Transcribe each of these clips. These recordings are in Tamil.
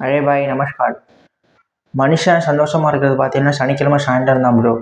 அழே பாய் நமஸ்கார். மனுஷன் சந்தோஷமாக இருக்கிறது பார்த்தீங்கன்னா சனிக்கிழமை சாயந்தரம் தான் ப்ரோ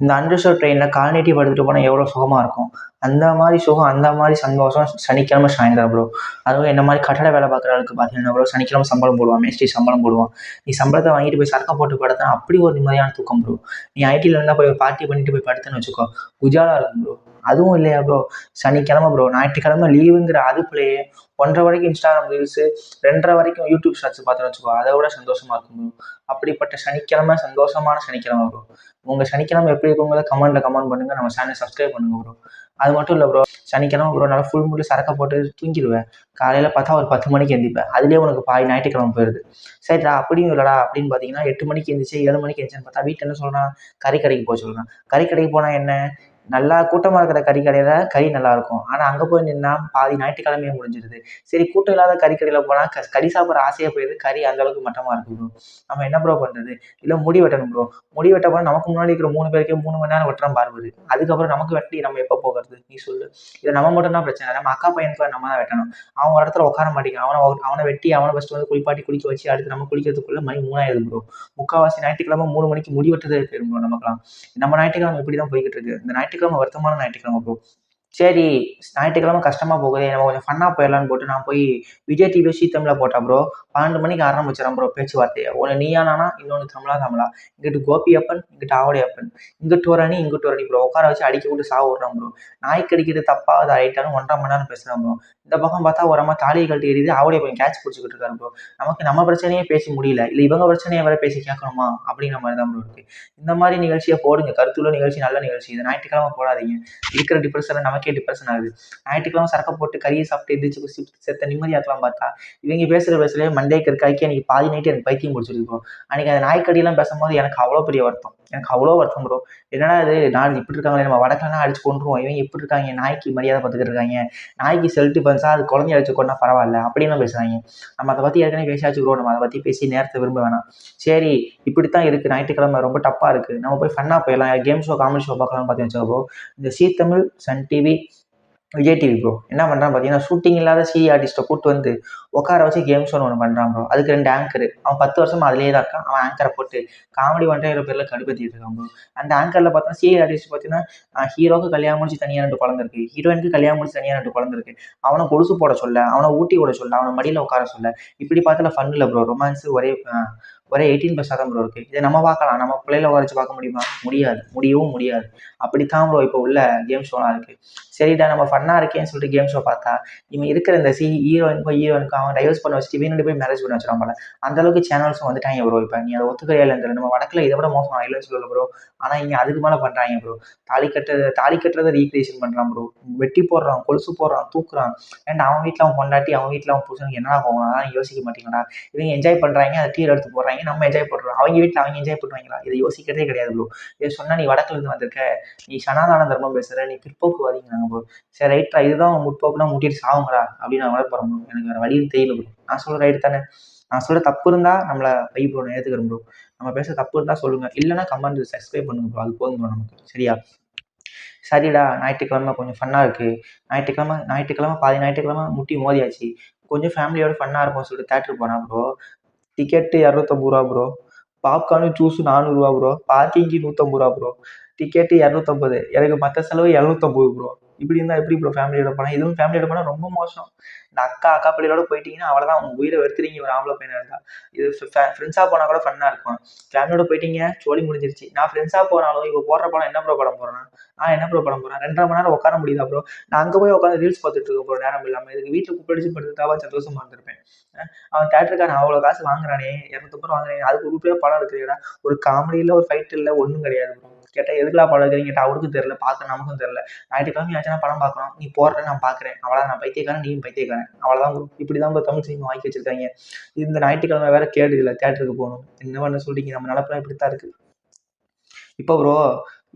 இந்த அன்ரிசர்வ் ட்ரெயினில் கால்நீட்டி படுத்துட்டு போனால் எவ்வளோ சுகமாக இருக்கும்? அந்த மாதிரி சுகம் அந்த மாதிரி சந்தோஷம் சனிக்கிழமை சாயந்தரம் ப்ரோ அதுவும் என்ன மாதிரி கட்டட வேலை பார்க்குறவங்களுக்கு பார்த்தீங்கன்னா ப்ரோ சனிக்கிழமை சம்பளம் போடுவான் மேஸ்திரி சம்பளம் போடுவான். நீ சம்பளத்தை வாங்கிட்டு போய் சரக்கம் போட்டு படுத்தா அப்படி ஒரு நிம்மதியான தூக்கம் ப்ரோ நீ ஐடியில் இருந்தால் போய் பார்ட்டி பண்ணிட்டு போய் படுத்துன்னு வச்சுக்கோ உஜாலாக இருக்கும் ப்ரோ அதுவும் இல்லையா ப்ரோ சனிக்கிழமை ப்ரோ ஞாயிற்றுக்கிழமை லீவுங்கிற அதுக்குள்ளேயே ஒன்றரை வரைக்கும் இன்ஸ்டாகிராம் ரீல்ஸு ரெண்டரை வரைக்கும் யூடியூப் ஷார்ட்ஸ் பார்த்து வச்சுக்கோ அதை விட சந்தோஷமாக இருக்கும் அப்படிப்பட்ட சனிக்கிழமை சந்தோஷமான சனிக்கிழமை ப்ரோ உங்கள் சனிக்கிழமை எப்படி இருக்குங்கிறத கமெண்ட்டில் கமெண்ட் பண்ணுங்கள் நம்ம சேனல் சப்ஸ்கிரைப் பண்ணுங்கள் ப்ரோ அது மட்டும் இல்லை ப்ரோ சனிக்கிழமை ப்ரோ நல்லா ஃபுல் மூடி சரக்கை போட்டு தூங்கிடுவேன். காலையில் பார்த்தா ஒரு பத்து மணிக்கு எந்திப்பேன். அதுலேயே உனக்கு பாதி ஞாயிற்றுக்கிழமை போயிடுது. சரிடா அப்படியும் இல்லைடா அப்படின்னு பார்த்தீங்கன்னா எட்டு மணிக்கு எந்திரிச்சு ஏழு மணிக்கு எந்திரிச்சுன்னு பார்த்தா வீட்டில் என்ன சொல்கிறான் கறி கடைக்கு போக சொல்கிறான் கறி கடைக்கு போனால் என்ன? நல்லா கூட்டமாக இருக்கிற கறி கடையில் கறி நல்லா இருக்கும் ஆனால் அங்கே போய் நின்னா பாதி ஞாயிற்றுக்கிழமையே முடிஞ்சிருது. சரி கூட்டம் இல்லாத கறி கடையில் போனால் க கறி சாப்பிட்ற ஆசையாக போயிடுது. கறி அந்த அளவுக்கு மட்டமாக இருக்கு ப்ரோ நம்ம என்ன ப்ரோ பண்ணுறது இல்லை முடி வெட்டணும் ப்ரோ முடி வெட்ட போனால் நமக்கு முன்னாடி இருக்கிற மூணு பேருக்கே மூணு மணி நேரம் வெட்டுறோம் பார்வரு அதுக்கப்புறம் நமக்கு வெட்டி நம்ம எப்போ போகிறது? நீ சொல்லு. இதை நம்ம மட்டும் தான் பிரச்சனை. நம்ம அக்கா பையனுக்கு நம்ம தான் வெட்டணும். அவன் ஒரு இடத்துல உட்கார மாட்டேங்கான் அவனை அவனை வெட்டி அவனை ஃபஸ்ட்டு வந்து குளிப்பாட்டி குளிக்க வச்சு அடுத்து நம்ம குளிக்கிறதுக்குள்ள மணி மூணாயிரம் ப்ரோ முக்கால்வாசி ஞாயிற்றுக்கிழமை மூணு மணிக்கு முடி வெட்டுறதே போயிடும் ப்ரோ நமக்குலாம் நம்ம ஞாயிற்றுக்கிழமை இப்படி தான் போய்கிட்டு இருக்கு. இந்த ஞாயிற்றுக்கிழமை வருத்தமான ஞாயிற்றுக்கிழமை ப்ரோ சரி ஞாயிற்றுக்கிழமை கஷ்டமாக போகுது. நம்ம கொஞ்சம் ஃபன்னாக போயிடலான்னு போட்டு நான் போய் விஜய் டிவி சி தமிழில் போட்டா ப்ரோ பன்னெண்டு மணிக்கு ஆரம்பிச்சிடறேன் ப்ரோ பேச்சுவார்த்தையை. ஒன்று நீயானானா இன்னொன்று தமிழா தமிழா. இங்கிட்டு கோபி அப்பன் இங்கிட்டு ஆவடி அப்பன் இங்கிட்டு ஒரு அணி இங்கிட்டு ஒரு அணி ப்ரோ உட்கார வச்சு அடிக்க விட்டு சாவு விட்றேன் ப்ரோ நாய்க்கு அடிக்கிறது தப்பா அது ரைட்டானு ஒன்றரை மணி நேரம் பேசுகிறேன் ப்ரோ இந்த பக்கம் பார்த்தா ஓரமாக தாலியை கழட்டி எரியுது அவரே போய் கேட்ச் பிடிச்சிக்கிட்டு இருக்காரு ப்ரோ நமக்கு நம்ம பிரச்சனையே பேசி முடியல. இல்லை இவங்க பிரச்சனையை வேற பேசி கேட்கணுமா? அப்படிங்கிற மாதிரி தான் ப்ரோ இருக்கு. இந்த மாதிரி நிகழ்ச்சியை போடுங்க. கருத்துள்ள நிகழ்ச்சி நல்ல நிகழ்ச்சி. இது ஞாயிற்றுக்கிழமை போடாதீங்க. இருக்கிற டிப்ரெஷன் நமக்கே டிப்ரெஷன் ஆகுது. ஞாயிற்றுக்கிழமை சரக்க போட்டு கறியை சாப்பிட்டு எந்திரிச்சு சிப் செத்த நிம்மதியாக்கலாம் பார்த்தா இவங்க பேசுகிற பேசலே மண்டே கற்காய்க்கு எனக்கு பாதி நைட்டு எனக்கு பைத்தியம் முடிச்சிருக்கு ப்ரோ அன்றைக்கி அந்த நாய்க்கடியெல்லாம் பேசும்போது எனக்கு அவ்வளோ பெரிய வருத்தம். எனக்கு அவ்வளோ வருத்தம் ப்ரோ என்னடா இது? நான் இப்படி இருக்காங்களே நம்ம வடக்கெல்லாம் அடிச்சு கொண்டுருவோம் இவங்க இப்படி இருக்காங்க. நாய்க்கு மரியாதை பார்த்துக்கிட்டு இருக்காங்க. நாய்க்கு செல்ட்டு பன்ஸா அது குழந்தைய அடிச்சு கொண்டா பரவாயில்ல. அப்படின்லாம் பேசுகிறாங்க நம்ம அதை பற்றி ஏற்கனவே பேசியாச்சு ப்ரோ நம்ம அதை பற்றி பேசி நேரத்தை விரும்ப வேணாம். சரி இப்படித்தான் இருக்குது ஞாயிற்றுக்கிழமை ரொம்ப டப்பாக இருக்குது நம்ம போய் ஃபன்னாக போயிடலாம். கேம் ஷோ காமெடி ஷோ பார்க்கலாம்னு பார்த்து ப்ரோ இந்த Zee Tamil Sun TV Vijay TV bro என்ன பண்ணுறான் பார்த்தீங்கன்னா ஷூட்டிங் இல்லாத சி ஆர்டிஸ்ட்டை கூட்டு வந்து உட்கார வச்சு கேம் ஷோன்னு ஒன்று பண்ணுறான் ப்ரோ அதுக்கு ரெண்டு ஆங்கர் அவன் பத்து வருஷம் அதிலே தான் இருக்கான். அவன் ஆங்கரை போட்டு காமெடி பண்ணுற பேரில் கடுப்பேற்றிட்டு இருக்கான் ப்ரோ அந்த ஆங்கரில் பார்த்தா சி ஆர்டிஸ்ட் பார்த்தீங்கன்னா ஹீரோக்கு கல்யாணம் முடிச்சு தனியாக ரெண்டு குழந்தை இருக்குது ஹீரோயினுக்கு கல்யாணம் முடிச்சு தனியாக ரெண்டு குழந்தைருக்கு அவனை கொலுசு போட சொல்ல அவனை ஊட்டி விட சொல்ல அவனை மடியில் உட்கார சொல்ல. இப்படி பார்த்தால ஃபன் இல்லை ப்ரோ ரொமான்ஸ் ஒரே ஒரே எயிட்டீன் ப்ளஸ் தான் ப்ரோ இருக்குது இதை நம்ம பார்க்கலாம். நம்ம பிள்ளையில உரைச்சி பார்க்க முடியுமா? முடியாது. முடியவும் முடியாது. அப்படித்தான் ப்ரோ இப்போ உள்ள கேம் ஷோலாம் இருக்குது சரிடா நம்ம ஃபன்னாக இருக்கேன்னு சொல்லிட்டு கேம் ஷோ பார்த்தா இவன் இருக்கிற இந்த சி ஹீரோயினுக்கும் ஹீரோயினுக்கு அவன் டைவர்ஸ் பண்ண வச்சுட்டு இவனு போய் மேரேஜ் பண்ண வச்சிருவான் போல. அந்த அளவுக்கு சேனல்ஸும் வந்துட்டாங்க ப்ரோ இப்போ. நீ அதை ஒத்துக்கிறையா இல்லைன்னு நம்ம வடக்கில் இதை விட மோசம் இல்லைன்னு சொல்லல ப்ரோ ஆனால் இங்கே அதுக்கு மேலே பண்ணுறாங்க ப்ரோ தாலி கட்டுறது தாலி கட்டுறதை ரீக்ரியேஷன் பண்ணுறான் ப்ரோ வெட்டி போடுறான் கொலுசு போடுறான் தூக்குறான். அண்ட் அவன் வீட்டில் அவன் கொண்டாட்டி அவன் வீட்டில் அவன் புருஷனுக்கு என்ன போகும் அதான் யோசிக்க மாட்டீங்களா இவங்க என்ஜாய் பண்ணுறாங்க அதை டீர் எடுத்து போடுறாங்க. நம்ம என்ஜாய் பண்ணுறோம் அவங்க வீட்டில் அவங்க என்ஜாய் பண்ணுவாங்களா இதை யோசிக்கிறதே கிடையாது ப்ரோ இதை சொன்னால் நீ வடக்குல இருந்து வந்திருக்க. நீ சனாதான தர்மம் பேசுகிற நீ பிற்போக்குவாதிங்கிறாங்க ப்ரோ சரி ரைட்ரா இதுதான் உன் முற்போக்குனா முட்டிட்டு சாவுங்கடா அப்படின்னு நான் வளர போகிறேன் எனக்கு வேறு வழியும் தெரியல ப்ரோ நான் சொல்கிற ரைட் தானே? நான் சொல்கிற தப்பு இருந்தால் நம்மளை பை ப்ரோ நான் ஏற்றுக்கிறேன் ப்ரோ நம்ம பேச தப்பு இருந்தால் சொல்லுங்கள் இல்லைன்னா கமெண்ட் சப்ஸ்கிரைப் பண்ணுங்க ப்ரோ அது போதும் ப்ரோ நமக்கு. சரியா? சரிடா. ஞாயிற்றுக்கிழமை கொஞ்சம் ஃபன்னாக இருக்குது ஞாயிற்றுக்கிழமை ஞாயிற்றுக்கிழமை பாதி ஞாயிற்றுக்கிழமை முட்டி மோதியாச்சு. கொஞ்சம் ஃபேமிலியோட ஃபன்னாக இருக்கும் சொல்லிட்டு தேட்டருக்கு போனால் ப்ரோ டிக்கெட்டு இரநூத்தம்பது ரூபா ப்ரோ பாப்கார்னு ஜூஸு நானூறுரூவா ப்ரோ பார்க்கிங்க்கு நூற்றம்பது ரூபா ப்ரோ டிக்கெட்டு இரநூத்தம்பது. எனக்கு மற்ற செலவு எழுநூத்தம்பது ப்ரோ இப்படி இருந்தால் எப்படி ப்ரோ ஃபேமிலியோட போனால் இதுவும் ஃபேமிலியோட போனால் ரொம்ப மோசம். இந்த அக்கா அக்கா பிள்ளையோட போயிட்டீங்கன்னா அவ்வளோதான் உங்கள் உயிரை வெறுத்துறீங்க ஒரு ஆம்பளை பையனாக இருந்தால் இது ஃப்ரெண்ட்ஸாக போனால் கூட ஃபன்னாக இருக்கும். ஃபேமிலியோட போயிட்டீங்க சோழி முடிஞ்சிருச்சு. நான் ஃப்ரெண்ட்ஸாக போனாலும் இப்போ போடுற படம் என்ன ப்ரோ படம் போடுறேன் நான் என்ன ப்ரோ படம் போகிறேன் ரெண்டரை மணி நேரம் உட்கார முடியுதா ப்ரோ நான் அங்கே போய் உட்காந்து ரீல்ஸ் பார்த்துட்டு இருக்க போகிற நேரம் இல்லாமல் இதுக்கு வீட்டில் கூப்பிடிச்சு படுத்துட்டாவா சந்தோஷமாக இருந்திருப்பேன். அவன் தேட்டருக்கான அவ்வளோ காசு வாங்குறானே இரநூத்தம்பது ரூபா வாங்குறானே அதுக்கு உருப்படியாக படம் எடுக்கிறீடா ஒரு காமெடியில் ஒரு ஃபைட் இல்லை ஒன்றும் கிடையாது ப்ரோ கேட்டால் எதுக்குலாம் படம் எடுக்கிறீங்க? கேட்டால் அவருக்கும் தெரில பார்க்க நமக்கும் தெரில ஞாயிற்றுக்கிழமை ஆச்சுன்னா படம் பார்க்கணும். நீ போடுற நான் பார்க்குறேன். அவ்வளோதான் நான் பைத்தியக்காரன் நீயும் பைத்தியக்காரன். அவ்வளோதான் இப்படி தான் ப்ரோ தமிழ் சினிமா வாங்கி வச்சிருக்காங்க. இந்த ஞாயிற்றுக்கிழமை வேற கேடு இல்லை தேட்டருக்கு போகணும். என்ன பண்ண சொல்றீங்க. நம்ம நிலப்பெல்லாம் இப்படி தான் இருக்குது இப்போ ப்ரோ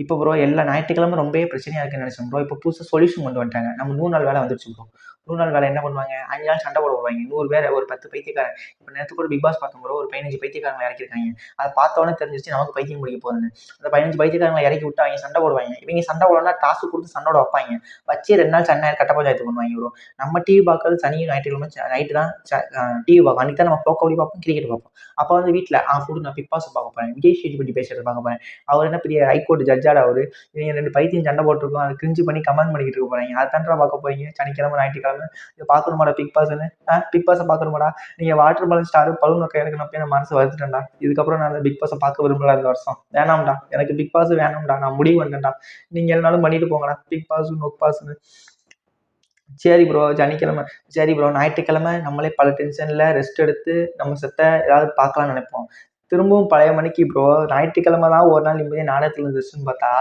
இப்போ ப்ரோ எல்லா ஞாயிற்றுக்கிழமை ரொம்பவே பிரச்சனையாக இருக்குன்னு நினச்சோம் ப்ரோ இப்போ புதுசாக சொல்யூஷன் கொண்டு வந்துட்டாங்க. நம்ம நூறு நாள் வேலை வந்துருச்சு ப்ரோ நூறு நாள் வேலை என்ன பண்ணுவாங்க? அஞ்சு நாள் சண்டை போட போடுவாங்க. நூறு பேர் ஒரு பத்து பைத்தியக்காரன். இப்போ நேரத்துக்கு கூட பிக் பாஸ் பார்த்தோம் ஒரு பதினஞ்சு பைத்தியக்காரங்களை இறக்கிருக்காங்க. அதை பார்த்தோன்னே தெரிஞ்சிச்சு நமக்கு பைத்தியம் பிடிக்க போகுதுன்னு அந்த பதினஞ்சு பைத்தியக்காரங்களை இறக்கி விட்டு அவங்க சண்டை போடுவாங்க. இவங்க சண்டை போடணும்னா டாஸ்க் கொடுத்து சண்டோட வைப்பாங்க. வச்சு ரெண்டு நாள் சண்டை கட்ட பஞ்சாயத்து பண்ணுவாங்க வரும் நம்ம டிவி பார்க்கறது சனி ஞாயிற்றுக்கிழமை நைட்டு தான் டிவி பார்க்கும் அன்றைக்கி தான் நம்ம ப்ரோ கபடி பார்ப்போம் கிரிக்கெட் பார்ப்போம். அப்போ வந்து வீட்டில் ஆ ஃபுட்டு நான் பிக் பாஸ் பார்க்க போகிறேன் விஜய் சேதுபதி பேசுறது பார்க்க போகிறேன் அவர் என்ன பெரிய ஹைகோர்ட் ஜட்ஜாட அவர் இவங்க ரெண்டு பைத்தியம் சண்டை போட்டிருக்கோம். அதை கிரிஞ்சு பண்ணி கமெண்ட் பண்ணிக்கிட்டு இருக்க போகிறாங்க அதை தான்டா பார்க்க போகிறீங்க சனிக்கிழமை ஞாயிற்றுக்கிழமை இதை பார்க்கணுமாடா பிக் பாஸ்ன்னு ஆ பிக் பாஸை பார்க்கணுமாடா நீங்கள் வாட்டர் பலன் ஸ்டார் பலூன் வைக்க எனக்கு நான் போய் மனசு வருத்துட்டேன்டா இதுக்கப்புறம் நான் அந்த பிக் பாஸை பார்க்க விரும்பல இந்த வருஷம். வேணாம்டா. எனக்கு பிக் பாஸ் வேணாம்டா. நான் முடிவு வந்தேன்டா நீங்கள் எல்லாரும் பண்ணிட்டு போங்கடா. பிக் பாஸ் நொக் பாஸ்ன்னு சரி ப்ரோ சனிக்கிழமை. சரி ப்ரோ ஞாயிற்றுக்கிழமை நம்மளே பல டென்ஷனில் ரெஸ்ட் எடுத்து நம்ம செத்த ஏதாவது பார்க்கலாம்னு நினைப்போம். திரும்பவும் பழைய மணிக்கு ப்ரோ ஞாயிற்றுக்கிழமை தான் ஒரு நாள் நிம்மதியாக நாடகத்தில் இருந்துச்சுன்னு பார்த்தா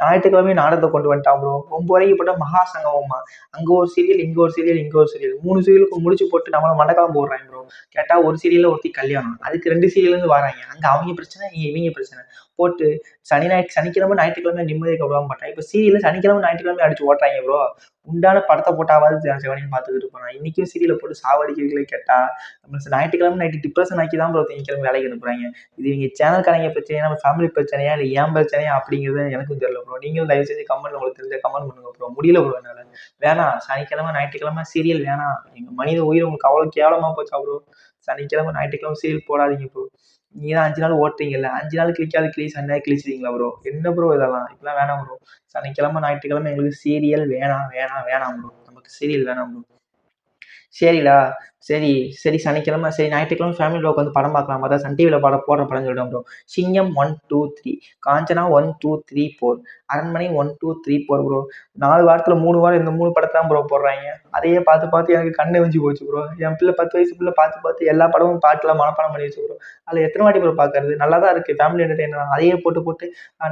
ஞாயிற்றுக்கிழமை நாடகத்தை கொண்டு வந்துட்டான் ப்ரோ ரொம்ப வரைக்கும் போட்டால் மகா சங்கமமா அங்கே ஒரு சீரியல் இங்கே ஒரு சீரியல் இங்கே ஒரு சீரியல் மூணு சீரியலுக்கு முடிச்சு போட்டு நம்மளை மண்டக்கலாம் போடுறாங்க ப்ரோ கேட்டால் ஒரு சீரியலில் ஒருத்தி கல்யாணம். அதுக்கு ரெண்டு சீரியல்லேருந்து வராங்க. அங்கே அவங்க பிரச்சனை இங்கே இவங்க பிரச்சனை. போட்டு சனி ஞாயிற்று சனிக்கிழமை ஞாயிற்றுக்கிழமை நிம்மதியாக விடாம மாட்டாங்க இப்போ சீரியலில் சனிக்கிழமை ஞாயிற்றுக்கிழமை அடிச்சு ஓட்டுறாங்க ப்ரோ உண்டான படத்தை போட்டாவது சிவனின்னு பார்த்துக்கிட்டு போனான் இன்றைக்கும் சீரியலை போட்டு சாவடிக்கிறீங்களே கேட்டால் ஞாயிற்றுக்கிழமை நைட்டு டிப்ரெஷன் ஆக்கி தான் ப்ரோ திங்கக்கிழமை வேலைக்கு அனுப்புறாங்க. இது இவங்க சேனல்காரங்க பிரச்சனையா நம்ம ஃபேமிலி பிரச்சனையா இல்லை ஏன் பிரச்சனையா அப்படிங்கிறது எனக்கும் தெரியல ப்ரோ நீங்களும் தயவு செஞ்சு கமெண்ட் உங்களுக்கு தெரிஞ்ச கமெண்ட் பண்ணுங்க ப்ரோ முடியல ப்ரோ என்னால். வேணாம் சனிக்கிழமை ஞாயிற்றுக்கிழமை சீரியல் வேணாம். எங்கள் மனித உயிர் உங்களுக்கு அவ்வளோ கேவலமாக போச்சா ப்ரோ சனிக்கிழமை ஞாயிற்றுக்கிழமை சீரியல் போடாதீங்க ப்ரோ நீங்கள் தான் அஞ்சு நாள் ஓட்டுறீங்கல்ல. அஞ்சு நாள் கிளிக்காது கிளி சண்டே கிழிச்சிருங்களா ப்ரோ என்ன ப்ரோ இதெல்லாம்? இப்பெல்லாம் வேணாம் ப்ரோ சனிக்கிழமை ஞாயிற்றுக்கிழமை எங்களுக்கு சீரியல் வேணாம் வேணாம் வேணாம் ப்ரோ நமக்கு சீரியல் வேணாம் ப்ரோ சரிடா. சரி சரி சனிக்கிழமை சரி ஞாயிற்றுக்கிழமை ஃபேமிலியில் உட்காந்து படம் பார்க்கலாம். பார்த்தா சன் டிவியில் படம் போடுற படம் சொல்லிட்டு bro Singam one two three Kanchana one two three four Aranmanai one two three four bro நாலு வாரத்தில் மூணு வாரம் இந்த மூணு படத்தை தான் ப்ரோ போடுறாங்க. அதையே பார்த்து பார்த்து எனக்கு கண்ணு வச்சு போச்சு ப்ரோ என் பிள்ளை பத்து வயசு பிள்ளை பார்த்து பார்த்து எல்லா படமும் பாட்டில் மனப்பாடம் பண்ணி வச்சு ப்ரோ அதில் எத்தனை வாட்டி ப்ரோ பார்க்கறது? நல்லா தான் இருக்குது ஃபேமிலி என்டர்டைனர் அதையே போட்டு போட்டு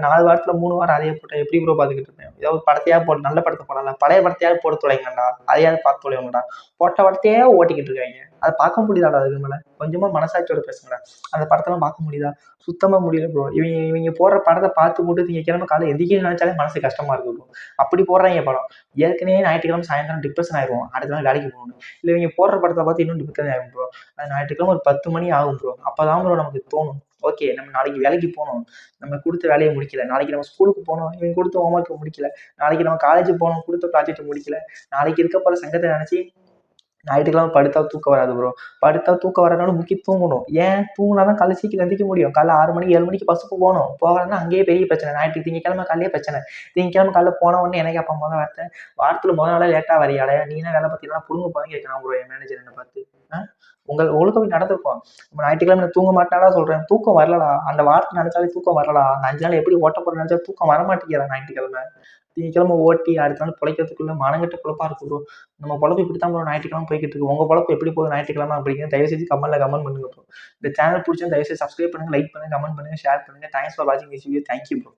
நாலு வாரத்தில் மூணு வாரம் அதையே போட்டு எப்படி ப்ரோ பார்த்துக்கிட்டு இருப்பேன்? ஏதாவது படத்தையாக போட்டு நல்ல படத்தை போடலாம். பழைய படத்தையாவது போட்டு தொலைங்கண்டா அதையாவது பார்த்து தொலைங்கடா. போட்ட படத்தையே ஓட்டிக்கிட்டு இருக்கேன். இருக்காங்க அதை பார்க்க முடியுதாடா அதுக்கு மேலே. கொஞ்சமாக மனசாட்சியோட பேசுங்களேன் அந்த படத்தெல்லாம் பார்க்க முடியுதா? சுத்தமாக முடியல ப்ரோ இவங்க இவங்க போடுற படத்தை பார்த்து போட்டு திங்கக்கிழமை காலை எதுக்கே நினச்சாலே மனசு கஷ்டமாக இருக்கும் ப்ரோ அப்படி போடுறாங்க படம். ஏற்கனவே ஞாயிற்றுக்கிழமை சாயந்தரம் டிப்ரெஷன் ஆயிரும் அடுத்த நாள் வேலைக்கு போகணும். இல்லை இவங்க போடுற படத்தை பார்த்து இன்னும் டிப்ரெஷன் ஆகும் ப்ரோ அது ஞாயிற்றுக்கிழமை ஒரு பத்து மணி ஆகும் ப்ரோ அப்போ தான் ப்ரோ நமக்கு தோணும். ஓகே நம்ம நாளைக்கு வேலைக்கு போகணும் நம்ம கொடுத்த வேலையை முடிக்கல. நாளைக்கு நம்ம ஸ்கூலுக்கு போகணும் இவங்க கொடுத்த ஹோம்ஒர்க்கை முடிக்கல. நாளைக்கு நம்ம காலேஜ் போகணும் கொடுத்த ப்ராஜெக்ட் முடிக்கல. நாளைக்கு இருக்க போகிற சங்கத்தை நினச்சி ஞாயிற்றுக்கிழமை படுத்தா தூக்கம் வராது ப்ரோ படுத்தா தூக்கம் வரனாலும் முக்கி தூங்கணும். ஏன்? தூங்கினா தான் காலை சீக்கிரம் எந்திரிக்க முடியும். காலைல ஆறு மணிக்கு ஏழு மணிக்கு பஸ்ஸுக்கு போகணும். போகலன்னா அங்கேயே பெரிய பிரச்சனை. ஞாயிற்று திங்கக்கிழமை காலையே பிரச்சனை. திங்கக்கிழமை காலைல போன உடனே எனக்கு அப்பா முதல் வார்த்தை வாரத்தில் முதல் நாளாக லேட்டாக வரையாட. நீ என்ன வேலை பார்த்தீங்கன்னா புடுங்க போய் கேட்கலாம் ப்ரோ என் மேனேஜர் என்ன பார்த்து. ஆ? உங்கள் உங்களுக்கு நடந்திருக்கும். நம்ம ஞாயிற்றுக்கிழமை தூங்க மாட்டேனா சொல்கிறேன் தூக்கம் வரலடா. அந்த வார்த்தை நினச்சாலே தூக்கம் வரலடா. அந்த அஞ்சு நாள் எப்படி ஓட்ட போகிற நினச்சா தூக்கம் வர மாட்டேங்கிறா ஞாயிற்றுக்கிழமை. திங்கக்கிழமை ஓட்டி அடுத்த நாள் பிழைக்கிறதுக்குள்ள மனங்கிட்ட குழப்பா இருக்கு ப்ரோ நம்ம பொழப்பு இப்படி தான் ப்ரோ ஞாயிற்றுக்கிழமை போய்கிட்டு இருக்கு. உங்கள் பொழப்பு எப்படி போகுது ஞாயிற்றுக்கிழமை அப்படிங்கிற தயவு செஞ்சு கமெண்ட்டில் கமெண்ட் பண்ணுங்க ப்ரோ இந்த சேனல் பிடிச்சா தயவு செய்து சப்ஸ்கிரைப் பண்ணுங்கள் லைக் பண்ணுங்க கமெண்ட் பண்ணுங்க ஷேர் பண்ணுங்க. தேங்க்ஸ் ஃபார் வாட்சிங் this video thank you bro